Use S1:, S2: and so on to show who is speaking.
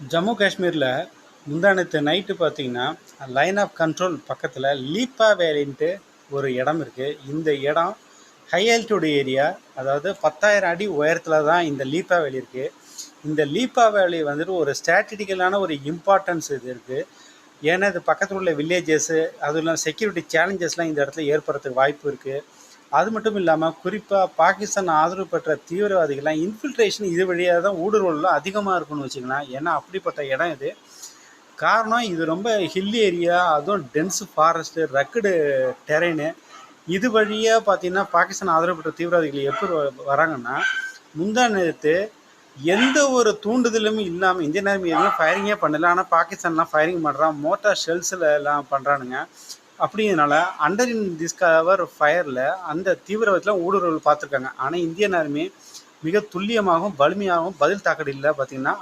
S1: ஜம்மு காஷ்மீரில் முந்தானத்து நைட்டு பார்த்தீங்கன்னா லைன் ஆஃப் கண்ட்ரோல் பக்கத்தில் லீப்பா வேலின்ட்டு ஒரு இடம் இருக்குது இந்த இடம் ஹை ஆல்டியூடு ஏரியா அதாவது பத்தாயிரம் அடி உயரத்தில் தான் இந்த லீப்பா வேலி இருக்குது இந்த லீப்பா வேலி வந்துட்டு ஒரு ஸ்ட்ராட்டஜிக்கலான ஒரு இம்பார்ட்டன்ஸ் இது இருக்குது ஏன்னா இது பக்கத்தில் உள்ள வில்லேஜஸ்ஸு அதுவும் இல்லாமல் செக்யூரிட்டி சேலஞ்சஸ்லாம் இந்த இடத்துல ஏற்படுறதுக்கு வாய்ப்பு இருக்குது அது மட்டும் இல்லாமல் குறிப்பாக பாகிஸ்தான் ஆதரவு பெற்ற தீவிரவாதிகள்லாம் இன்ஃபில்ட்ரேஷன் இது வழியாக தான் ஊடுருவல்லாம் அதிகமாக இருக்கும்னு வச்சுக்கலாம் ஏன்னா அப்படிப்பட்ட இடம் இது. காரணம் இது ரொம்ப ஹில் ஏரியா அதுவும் டென்ஸ் ஃபாரஸ்ட்டு ரக்குடு டெரெயினு இது வழியாக பார்த்தீங்கன்னா பாகிஸ்தான் ஆதரவு பெற்ற தீவிரவாதிகள் எப்படி வராங்கன்னா முந்தா நேரத்து எந்த ஒரு தூண்டுதலும் இல்லாமல் இந்தியன் ஆர்மி எதுவும் ஃபயரிங்கே பண்ணல. ஆனால் பாகிஸ்தான்லாம் ஃபயரிங் பண்ணுறான் மோட்டார் ஷெல்ஸில் எல்லாம் பண்ணுறானுங்க அப்படிங்கிறதுனால அண்டர் இன் டிஸ்கவர் ஃபயரில் அந்த தீவிரவாதத்தில் ஊடுருவல் பார்த்துருக்காங்க. ஆனால் இந்தியன் ஆர்மி மிக துல்லியமாகவும் வலிமையாகவும் பதில் தாக்கடியில் பார்த்தீங்கன்னா